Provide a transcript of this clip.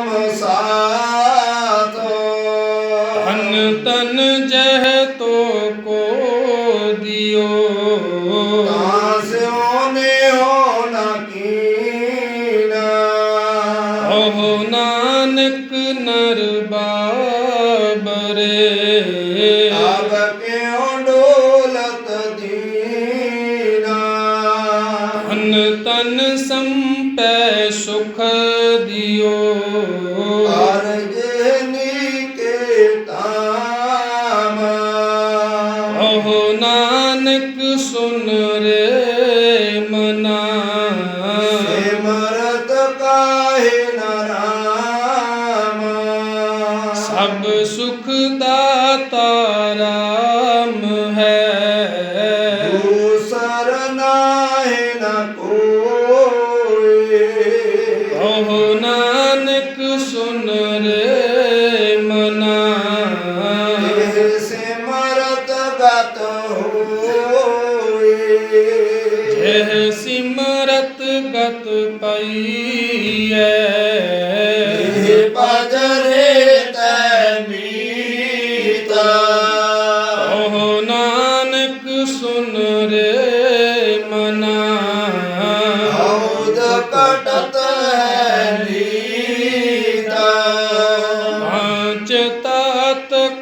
ਨਾਮ ਸਾਥੋ। ਧਨ ਤਨ ਜਹ ਤੋ ਕੋ ਦਿਓ। ਤਾਂ ਸਿਉ ਨੇ ਹੋ ਨਾ ਕੀਨਾ। ਓਹ ਨਾਨਕ ਨਰ ਬਾਬਰੇ। ਆਪ ਧਨ ਤਨ ਸੰਪੈ ਸੁਖ ਦਿਓ। ਅਰਜ ਨੀਕੇ ਤਾਮ ਓਹ ਨਾਨਕ ਸੁਨ ਰੇ ਮਨਾ। ਸਿਮਰਤ ਕਾਹੇ ਨਰਾਮ ਸਭ ਸੁਖ ਦਾਤਾ ਹੋਏ ਜਹ ਸਿਮਰਤ ਗਤ ਪਈਐ। ਇਹ ਪਜਰੇ ਤੈ ਮੀਤਾ। ਓਹ ਨਾਨਕ ਸੁਨ ਰੇ ਮਨਾ। ਹਉਦ ਕਟਤ